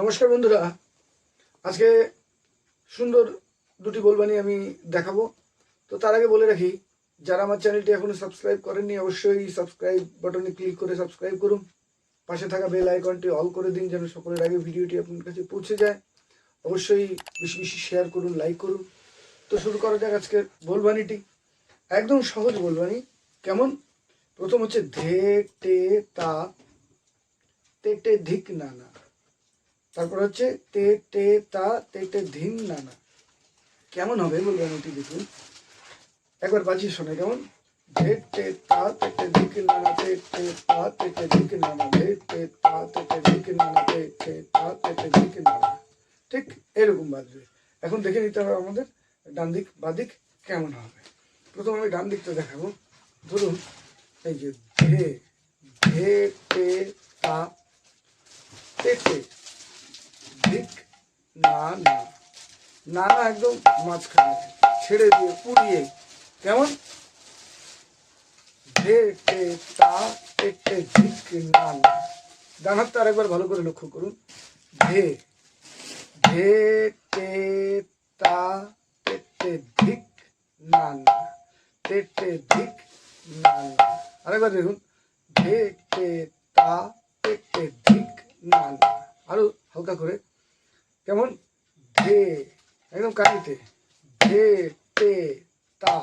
নমস্কার বন্ধুরা। আজকে সুন্দর দুটি বলবানি আমি দেখাবো। তো তার আগে বলে রাখি, যারা আমার চ্যানেলটি এখনও সাবস্ক্রাইব করেননি, অবশ্যই সাবস্ক্রাইব বাটনে ক্লিক করে সাবস্ক্রাইব করুন। পাশে থাকা বেল আইকনটি অল করে দিন যেন সকলের আগে ভিডিওটি আপনার কাছে পৌঁছে যায়। অবশ্যই বেশি বেশি শেয়ার করুন, লাইক করুন। তো শুরু করা যাক আজকের বলবানিটি একদম সহজ বলবানি কেমন? প্রথম হচ্ছে ধে টে তা। তে টে ধিক নানা তারপর হচ্ছে তে টে তা, তে টে ধিন নানা কেমন হবে বলবেন এটি দেখুন। একবার বাজিয়ে শোনে, কেমন? ধে টে তা, তে টে ধিক নানা তে টে তা, তে টে ধিক নানা ধে টে তা, তে টে ধিক নানা তে টে তা, তে টে ধিক নানা ঠিক এরকম বাজবে। এখন দেখে নিতে হবে আমাদের ডান দিক বাদিক কেমন হবে। প্রথম আমি ডান দিকটা দেখাবো। ধরুন, এই যে ধে ধে টে তা, তে টে না না। না না, একদম মাঝখানে। ছেড়ে দিয়ে পুড়িয়ে। কেমন? ধে টে তা টে টে ধিক না না। ডান হাতটা আরেকবার ভালো করে লক্ষ্য করুন। ধে ধে টে তা টে টে ধিক, না না। টে টে ধিক, না না। আরেকবার দেখুন। ধে টে তা টে টে ধিক, না না। আরও হালকা করে কেমন? ধে একদম কাটিতে ধে টে তা,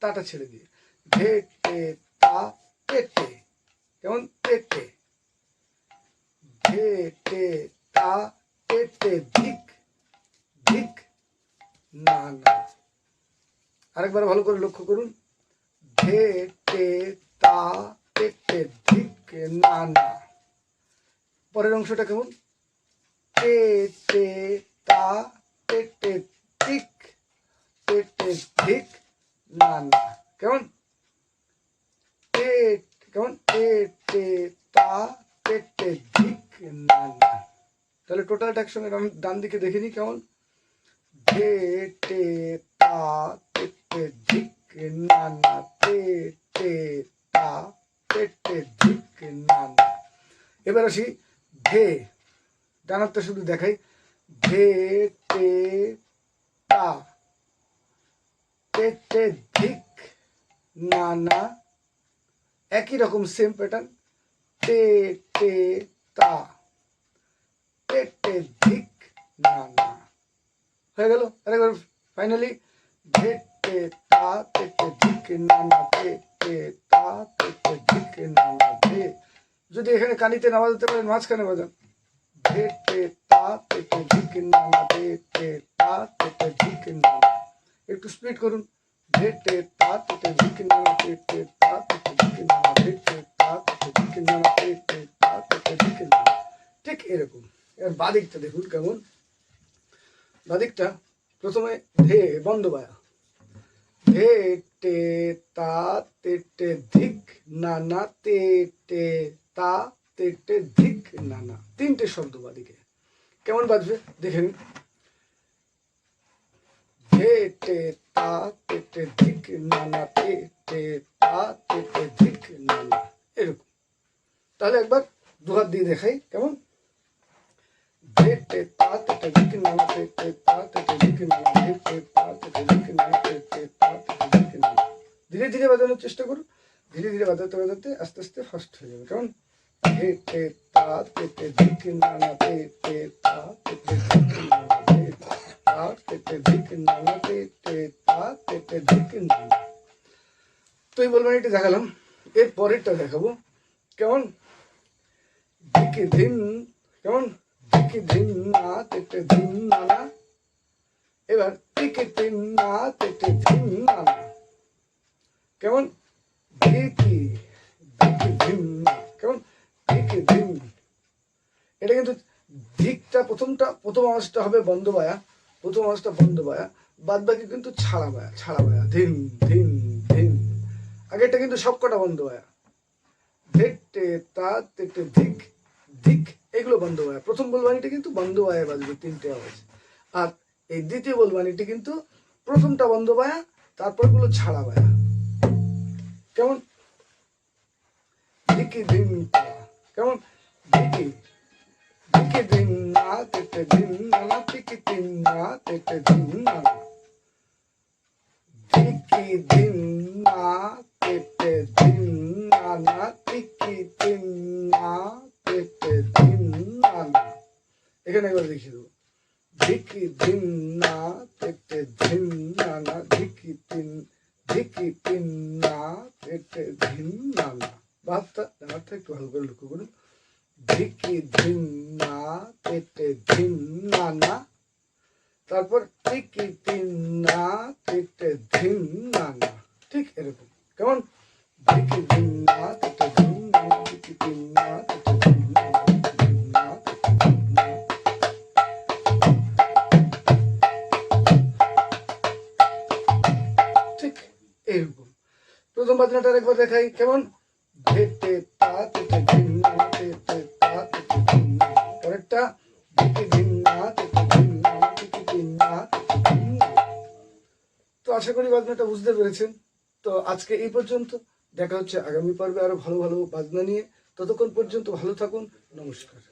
তাটা ছেড়ে দিয়ে। ধে টে তা টে টে কেমন? টে টে ধে টে তা টে টে ধিক। ধিক? না না। আরেকবার ভালো করে লক্ষ্য করুন। ধে টে তা টে টে ধিক। না না। পরের অংশটা কেমন? টে টে তা টে টে টিক টে ধিক না না কেমন? টে কেমন টে টে তা টে টে ধিক, না না তাহলে টোটালটা একসঙ্গে ডান- ডান দিকে দেখে নিই কেমন ধে তা টে টে ধিক না না টে তা টে টে ধিক, না না। এবার আসি ধে ডানারটা শুধু দেখাই। ধে টে তা। টে ধিক, না না। একই রকম সেম প্যাটার্ন টে টে তা। টে টে ধিক, না না। হয়ে গেল। আরেকবার ফাইনালি ধে তা টে টে ধিক, না না টে টে তা টে টে ধিক, না না ধে যদি এখানে কানিতে নামাজ বাজাতে পারেন, মাঝখানে বাজান। ধে টে তা টে টে ধিক না না ধে টে তা টে টে ধিক না না একটু স্পিড করুন ধে টে তা টে টে ধিক না না টে টে তা টে টে ধিক না না ধে টে তা টে টে ধিক না না টে টে তা টে টে ধিক না না ঠিক এরকম এবার বাদিকটা দেখুন কেমন বাদিকটা প্রথমে ধে বন্ধ বায়া ধে টে তা তে টে ধিক না না তে টে তা তে টে ধিক না না তিনটে শব্দ বাদিকে। কেমন বাজবে? দেখেন। নিন ধে টে, তা তে টে, ধিক না না তে, টে, তা তে টে, ধিক না না এরকম। তাহলে একবার দুহাত দিয়ে দেখাই কেমন? ধে টে, তা তে টে, ধিক না না তে, টে, তা তে টে, ধিক না না ধে তা তে টে, ধিক না না তে, টে, তা তে টে, ধিক না না ধীরে ধীরে বাজানোর চেষ্টা করুন ধীরে ধীরে বাজাতে বাজাতে, আস্তে আস্তে ফার্স্ট হয়ে যাবে। কেমন? টে তা ধিক ধিক ধিক ধিক এটা দেখালাম। এর পরেরটা দেখাবো। কেমন? দিকে ধিন কেমন? দিকে ধিন না, তেটে ধিন না এবার দিকে ধিন না, তেটে ধিন না কেমন? দিকি দিকে ধিন দিকে ধিন এটা কিন্তু দিকটা প্রথমটা, প্রথম আওয়াজটা হবে বন্ধ বায়া, প্রথম আওয়াজটা বন্ধ বায়া বাদ বাকি কিন্তু ছাড়া বায়া ছাড়া বায়া ধিন ধিন ধিন আগেরটা কিন্তু সবকটা বন্ধ বায়া। ধেটে তা, তেটে, ধিক ধিক, এগুলো বন্ধ বায়া। প্রথম বলবানিটা কিন্তু বন্ধ বায়া বাজবে তিনটে আওয়াজ। আর এই দ্বিতীয় বলবানিটি কিন্তু প্রথমটা বন্ধ বায়া, তারপরগুলো ছাড়া বায়া। কেমন? দিন তা। কেমন? দিকি দিকি দিন না তেতে ধিন নানা তিকি তিন না তেতে ধিন নানা তিকি ধিন না তেতে ধিন নানা তিকি তিন না তেতে ধিন নানা এখানে একবার দেখিয়ে দেবো। ধিকি ধিন না তেতে ধিন নানা ধিকি তিন ধিকি তিন না তেতে ধিন নানা বাপটা ব্যাপারটা একটু ভালো করে লক্ষ্য করুন। ধিকি ধিন না তেতে ধিন নানা তারপর টিকি তিন না তেতে ধিন নানা ঠিক এরকম। কেমন? ধিকি ধিন না তেতে ধিন নানা ধিকি তিন না তেতে ধিন নানা ধিকি তিন না তেতে ধিন নানা ঠিক এরকম। প্রথম বাজনাটার একবার দেখাই। কেমন? তো আশা করি বাজনাটা বুঝতে পেরেছেন। তো আজকে এই পর্যন্ত। দেখা হচ্ছে আগামী পর্বে আরও ভালো ভালো বাজনা নিয়ে। ততক্ষণ পর্যন্ত ভালো থাকুন। নমস্কার।